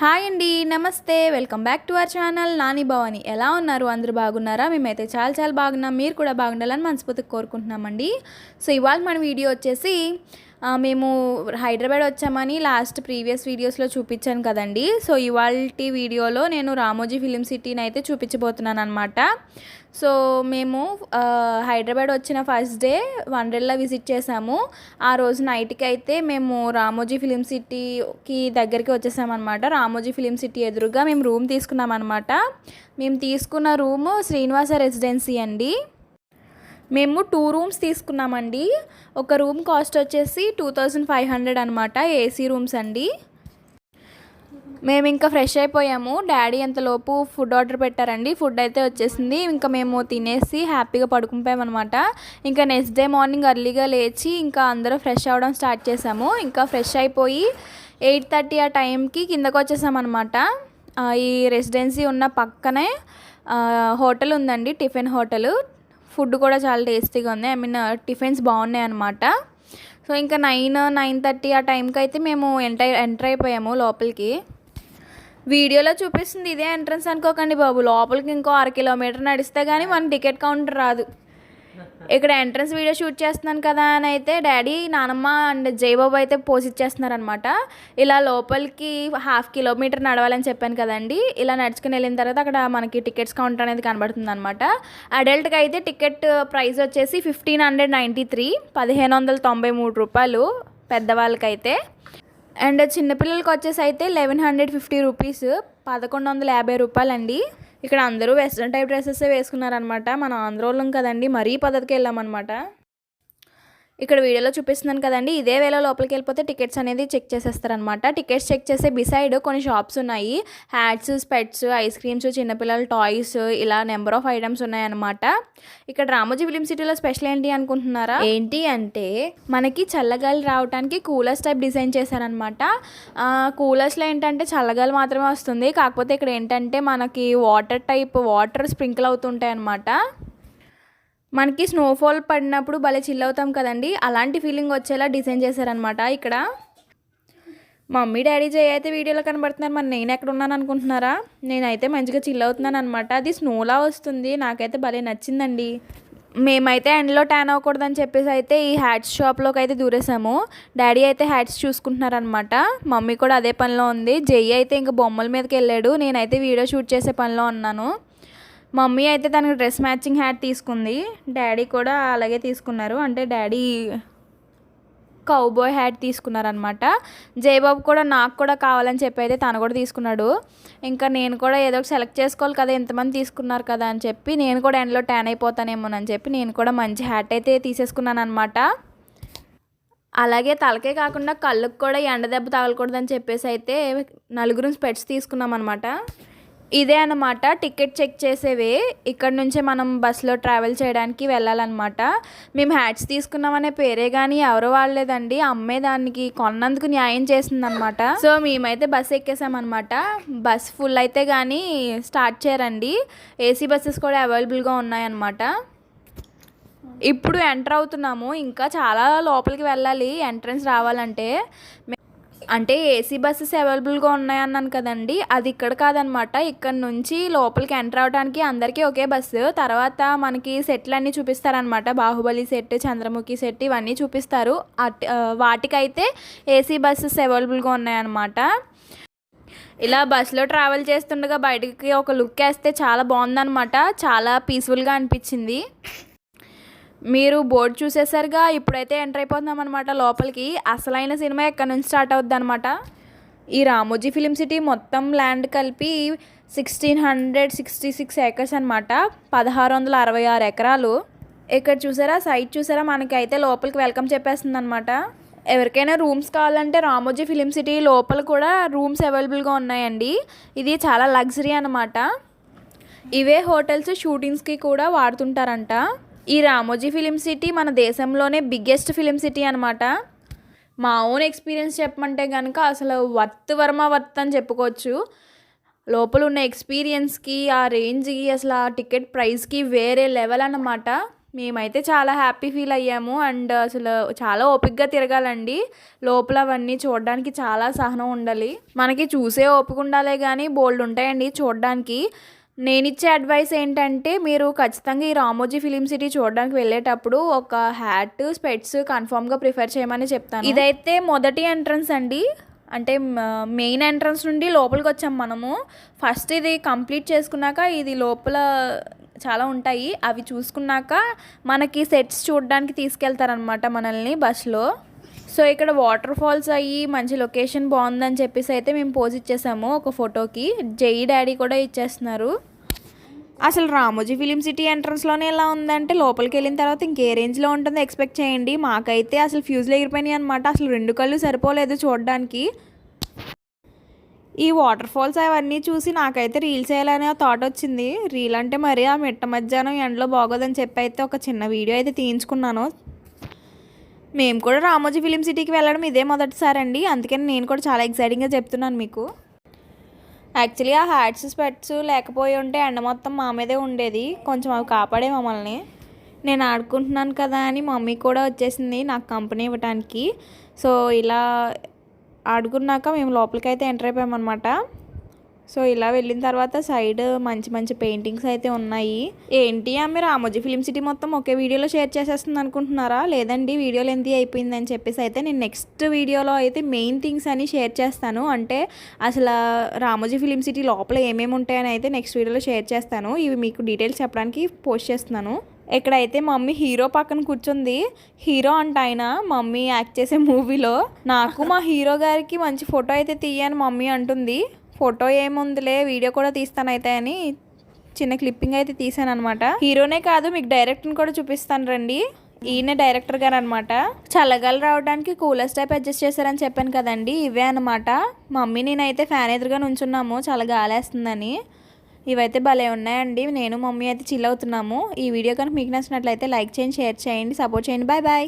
Hi అండి namaste. Welcome back to our channel. Nani Bhavani ఎలా ఉన్నారు? అందరూ బాగున్నారా? మేమైతే చాలా చాలా బాగున్నాం. మీరు కూడా బాగుండాలని మనస్ఫూర్తిగా కోరుకుంటున్నామండి. సో ఇవాళ మన వీడియో వచ్చేసి మేము హైదరాబాద్ వచ్చామని లాస్ట్ ప్రీవియస్ వీడియోస్లో చూపించాను కదండి. సో ఇవాళ వీడియోలో నేను రామోజీ ఫిలిం సిటీని అయితే చూపించబోతున్నాను అనమాట సో మేము హైదరాబాద్ వచ్చిన ఫస్ట్ డే వండర్లా విజిట్ చేసాము. ఆ రోజు నైట్కి అయితే మేము రామోజీ ఫిలిం సిటీకి దగ్గరికి వచ్చేసామన్నమాట. రామోజీ ఫిలిం సిటీ ఎదురుగా మేము రూమ్ తీసుకున్నాం అనమాట మేము తీసుకున్న రూము శ్రీనివాస రెసిడెన్సీ అండి. మేము టూ రూమ్స్ తీసుకున్నామండి. ఒక రూమ్ కాస్ట్ వచ్చేసి టూ థౌజండ్ ఫైవ్ హండ్రెడ్ అనమాట ఏసీ రూమ్స్ అండి. మేము ఇంకా ఫ్రెష్ అయిపోయాము. డాడీ అంతలోపు ఫుడ్ ఆర్డర్ పెట్టారండి. ఫుడ్ అయితే వచ్చేసింది. ఇంకా మేము తినేసి హ్యాపీగా పడుకుంటామన్నమాట. ఇంకా నెక్స్ట్ డే మార్నింగ్ అర్లీగా లేచి ఇంకా అందరూ ఫ్రెష్ అవ్వడం స్టార్ట్ చేసాము. ఇంకా ఫ్రెష్ అయిపోయి ఎయిట్ థర్టీ ఆ టైంకి కిందకు వచ్చేసామన్నమాట. ఈ రెసిడెన్సీ ఉన్న పక్కనే హోటల్ ఉందండి. టిఫిన్ హోటల్ ఫుడ్ కూడా చాలా టేస్టీగా ఉంది. ఐ మీన్ టిఫిన్స్ బాగున్నాయి అనమాట సో ఇంకా నైన్ నైన్ థర్టీ ఆ టైంకి అయితే మేము ఎంటర్ ఎంటర్ అయిపోయాము లోపలికి. వీడియోలో చూపిస్తుంది ఇదే ఎంట్రన్స్ అనుకోకండి బాబు. లోపలికి ఇంకో అర కిలోమీటర్ నడిస్తే కానీ మన టికెట్ కౌంటర్ రాదు. ఇక్కడ ఎంట్రన్స్ వీడియో షూట్ చేస్తున్నాను కదా అని అయితే డాడీ నానమ్మ అండ్ జయబాబు అయితే పోసిచ్చేస్తున్నారనమాట ఇలా లోపలికి హాఫ్ కిలోమీటర్ నడవాలని చెప్పాను కదండి. ఇలా నడుచుకుని వెళ్ళిన తర్వాత అక్కడ మనకి టికెట్స్ కౌంటర్ అనేది కనబడుతుంది అనమాట అడల్ట్కి అయితే టికెట్ ప్రైస్ వచ్చేసి ఫిఫ్టీన్ హండ్రెడ్ నైంటీ త్రీ పదిహేను వందల తొంభై మూడు రూపాయలు పెద్దవాళ్ళకైతే. అండ్ చిన్నపిల్లలకి వచ్చేసి అయితే లెవెన్ హండ్రెడ్ ఫిఫ్టీ రూపీస్ పదకొండు వందల యాభై రూపాయలండి. ఇక్కడ అందరూ వెస్ట్రన్ టైప్ డ్రెస్సెస్ వేసుకున్నారనమాట మనం ఆంధ్రోళ్ళం కదండి మరీ పద్ధతికి వెళ్ళామన్నమాట ఇక్కడ వీడియోలో చూపిస్తున్నాను కదండి. ఇదే వేళ లోపలికి వెళ్ళిపోతే టికెట్స్ అనేది చెక్ చేసేస్తారనమాట టికెట్స్ చెక్ చేసే బిసైడ్ కొన్ని షాప్స్ ఉన్నాయి. హ్యాట్స్ స్పెట్స్ ఐస్ క్రీమ్స్ చిన్నపిల్లల టాయ్స్ ఇలా నెంబర్ ఆఫ్ ఐటమ్స్ ఉన్నాయన్నమాట. ఇక్కడ రామోజీ ఫిలిం సిటీలో స్పెషల్ ఏంటి అనుకుంటున్నారా? ఏంటి అంటే మనకి చల్లగాలి రావడానికి కూలర్స్ టైప్ డిజైన్ చేశారనమాట కూలర్స్లో ఏంటంటే చల్లగాలి మాత్రమే వస్తుంది. కాకపోతే ఇక్కడ ఏంటంటే మనకి వాటర్ టైప్ వాటర్ స్ప్రింకిల్ అవుతుంటాయి అనమాట మనకి స్నోఫాల్ పడినప్పుడు భలే చిల్ అవుతాం కదండి. అలాంటి ఫీలింగ్ వచ్చేలా డిజైన్ చేశారనమాట ఇక్కడ. మమ్మీ డాడీ జయ అయితే వీడియోలో కనబడుతున్నారు. మరి నేను ఎక్కడ ఉన్నాను అనుకుంటున్నారా? నేనైతే మంచిగా చిల్ అవుతున్నాను అనమాట అది స్నోలా వస్తుంది. నాకైతే భలే నచ్చిందండి. మేమైతే ఎండ్లో ట్యాన్ అవ్వకూడదని చెప్పేసి అయితే ఈ హ్యాట్స్ షాప్లోకి అయితే దూరేసాము. డాడీ అయితే హ్యాట్స్ చూసుకుంటున్నారనమాట మమ్మీ కూడా అదే పనిలో ఉంది. జయ్యి అయితే ఇంకా బొమ్మల మీదకి వెళ్ళాడు. నేనైతే వీడియో షూట్ చేసే పనిలో ఉన్నాను. మమ్మీ అయితే తనకి డ్రెస్ మ్యాచింగ్ హ్యాట్ తీసుకుంది. డాడీ కూడా అలాగే తీసుకున్నారు. అంటే డాడీ కౌబాయ్ హ్యాట్ తీసుకున్నారనమాట జయబాబు కూడా నాకు కూడా కావాలని చెప్పి అయితే తను కూడా తీసుకున్నాడు. ఇంకా నేను కూడా ఏదో ఒకటి సెలెక్ట్ చేసుకోవాలి కదా ఎంతమంది తీసుకున్నారు కదా అని చెప్పి నేను కూడా ఎండలో ట్యాన్ అయిపోతానేమోనని చెప్పి నేను కూడా మంచి హ్యాట్ అయితే తీసేసుకున్నాను అనమాట అలాగే తలకే కాకుండా కళ్ళకు కూడా ఎండ దెబ్బ తగలకూడదని చెప్పేసి అయితే నలుగురు స్పెట్స్ తీసుకున్నాం అనమాట ఇదే అనమాట టికెట్ చెక్ చేసేవే. ఇక్కడ నుంచే మనం బస్సులో ట్రావెల్ చేయడానికి వెళ్ళాలన్నమాట. మేము హ్యాట్స్ తీసుకున్నామనే పేరే కానీ ఎవరు వాడలేదండి. అమ్మే దానికి కొన్నందుకు న్యాయం చేసిందనమాట సో మేమైతే బస్సు ఎక్కేసామన్నమాట. బస్ ఫుల్ అయితే కానీ స్టార్ట్ చేయరండి. ఏసీ బస్సెస్ కూడా అవైలబుల్గా ఉన్నాయన్నమాట. ఇప్పుడు ఎంటర్ అవుతున్నాము. ఇంకా చాలా లోపలికి వెళ్ళాలి. ఎంట్రన్స్ రావాలంటే. అంటే ఏసీ బస్సెస్ అవైలబుల్గా ఉన్నాయన్నాను కదండి. అది ఇక్కడ కాదనమాట. ఇక్కడ నుంచి లోపలికి ఎంటర్ అవడానికి అందరికీ ఒకే బస్సు తర్వాత మనకి సెట్లు అన్నీ చూపిస్తారనమాట. బాహుబలి సెట్ చంద్రముఖి సెట్ ఇవన్నీ చూపిస్తారు. వాటికైతే ఏసీ బస్సెస్ అవైలబుల్గా ఉన్నాయన్నమాట. ఇలా బస్సులో ట్రావెల్ చేస్తుండగా బయటికి ఒక లుక్ వేస్తే చాలా బాగుందన్నమాట. చాలా పీస్ఫుల్గా అనిపించింది. మీరు బోర్డు చూసేసరిగా ఇప్పుడైతే ఎంటర్ అయిపోతున్నాం అనమాట లోపలికి. అసలైన సినిమా ఎక్కడి నుంచి స్టార్ట్ అవుద్ది అనమాట ఈ రామోజీ ఫిలిం సిటీ మొత్తం ల్యాండ్ కలిపి sixteen hundred sixty six acres అనమాట పదహారు వందల అరవై ఆరు ఎకరాలు. ఇక్కడ చూసారా? సైట్ చూసారా? మనకైతే లోపలికి వెల్కమ్ చెప్పేస్తుంది అనమాట ఎవరికైనా రూమ్స్ కావాలంటే రామోజీ ఫిలిం సిటీ లోపల కూడా రూమ్స్ అవైలబుల్గా ఉన్నాయండి. ఇది చాలా లగ్జరీ అనమాట ఇవే హోటల్స్ షూటింగ్స్కి కూడా వాడుతుంటారంట. ఈ రామోజీ ఫిలిం సిటీ మన దేశంలోనే బిగ్గెస్ట్ ఫిలిం సిటీ అనమాట మా ఓన్ ఎక్స్పీరియన్స్ చెప్పమంటే కనుక అసలు వర్త్ వర్మ వర్త్ అని చెప్పుకోవచ్చు. లోపల ఉన్న ఎక్స్పీరియన్స్కి ఆ రేంజ్కి అసలు ఆ టికెట్ ప్రైస్కి వేరే లెవెల్ అన్నమాట. మేమైతే చాలా హ్యాపీ ఫీల్ అయ్యాము అండ్ అసలు చాలా ఓపికగా తిరగాలండి. లోపల అవన్నీ చూడడానికి చాలా సహనం ఉండాలి. మనకి చూసే ఓపిక ఉండాలే కానీ బోల్డ్ ఉంటాయండి చూడడానికి. నేను ఇచ్చే అడ్వైస్ ఏంటంటే మీరు ఖచ్చితంగా ఈ రామోజీ ఫిలిం సిటీ చూడడానికి వెళ్ళేటప్పుడు ఒక హ్యాట్ స్పెట్స్ కన్ఫామ్గా ప్రిఫర్ చేయమని చెప్తాను. ఇదైతే మొదటి ఎంట్రన్స్ అండి. అంటే మెయిన్ ఎంట్రన్స్ నుండి లోపలికి వచ్చాం మనము. ఫస్ట్ ఇది కంప్లీట్ చేసుకున్నాక ఇది లోపల చాలా ఉంటాయి. అవి చూసుకున్నాక మనకి సెట్స్ చూడడానికి తీసుకెళ్తారనమాట మనల్ని బస్సులో సో ఇక్కడ వాటర్ ఫాల్స్ అయ్యి మంచి లొకేషన్ బాగుందని చెప్పేసి అయితే మేము పోజ్ ఇచ్చేసాము ఒక ఫోటోకి. జై డాడీ కూడా ఇచ్చేస్తున్నారు. అసలు రామోజీ ఫిలిం సిటీ ఎంట్రన్స్లోనే ఎలా ఉందంటే లోపలికి వెళ్ళిన తర్వాత ఇంకే రేంజ్లో ఉంటుందో ఎక్స్పెక్ట్ చేయండి. మాకైతే అసలు ఫ్యూజ్లు ఎగిరిపోయినాయి అనమాట అసలు రెండు కళ్ళు సరిపోలేదు చూడడానికి. ఈ వాటర్ ఫాల్స్ అవన్నీ చూసి నాకైతే రీల్స్ వేయాలనే థాట్ వచ్చింది. రీల్ అంటే మరి ఆ మిట్ట మధ్యాహ్నం ఎండలో బాగోదని చెప్పి అయితే ఒక చిన్న వీడియో అయితే తీయించుకున్నాను. మేము కూడా రామోజీ ఫిలిం సిటీకి వెళ్ళడం ఇదే మొదటిసారి అండి అందుకని నేను కూడా చాలా ఎక్సైటింగ్గా చెప్తున్నాను మీకు. యాక్చువల్లీ ఆ హ్యాట్స్ స్పెట్స్ లేకపోయి ఉంటే ఎండ మొత్తం మా మీదే ఉండేది. కొంచెం అవి కాపాడే మమ్మల్ని. నేను ఆడుకుంటున్నాను కదా అని మమ్మీ కూడా వచ్చేసింది నాకు కంపెనీ ఇవ్వటానికి. సో ఇలా ఆడుకున్నాక మేము లోపలికి అయితే ఎంటర్ అయిపోయామన్నమాట. సో ఇలా వెళ్ళిన తర్వాత సైడ్ మంచి మంచి పెయింటింగ్స్ అయితే ఉన్నాయి. ఏంటి ఆమె రామోజీ ఫిలిం సిటీ మొత్తం ఒకే వీడియోలో షేర్ చేసేస్తుంది అనుకుంటున్నారా? లేదండి వీడియోలు ఎంత అయిపోయిందని చెప్పేసి అయితే నేను నెక్స్ట్ వీడియోలో అయితే మెయిన్ థింగ్స్ అని షేర్ చేస్తాను. అంటే అసలు రామోజీ ఫిలిం సిటీ లోపల ఏమేమి ఉంటాయని అయితే నెక్స్ట్ వీడియోలో షేర్ చేస్తాను. ఇవి మీకు డీటెయిల్స్ చెప్పడానికి పోస్ట్ చేస్తున్నాను. ఎక్కడైతే మమ్మీ హీరో పక్కన కూర్చుంది హీరో అంట ఆయన మమ్మీ యాక్ట్ చేసే మూవీలో నాకు మా హీరో గారికి మంచి ఫోటో అయితే తీయని మమ్మీ అంటుంది. ఫోటో ఏముందిలే వీడియో కూడా తీస్తానైతే అని చిన్న క్లిప్పింగ్ అయితే తీసాను అనమాట హీరోనే కాదు మీకు డైరెక్ట్ని కూడా చూపిస్తాను రండి. ఈయన డైరెక్టర్ గారు అనమాట చల్లగాలి రావడానికి కూలర్ టైప్ అడ్జస్ట్ చేశారని చెప్పాను కదండి ఇవే అనమాట మమ్మీ నేనైతే ఫ్యాన్ ఎదురుగా నుంచున్నాము చాలా గాలేస్తుందని. ఇవైతే భలే ఉన్నాయండి నేను మమ్మీ అయితే చిల్ అవుతున్నాము. ఈ వీడియో కనుక మీకు నచ్చినట్లయితే లైక్ చేయండి షేర్ చేయండి సపోర్ట్ చేయండి. Bye bye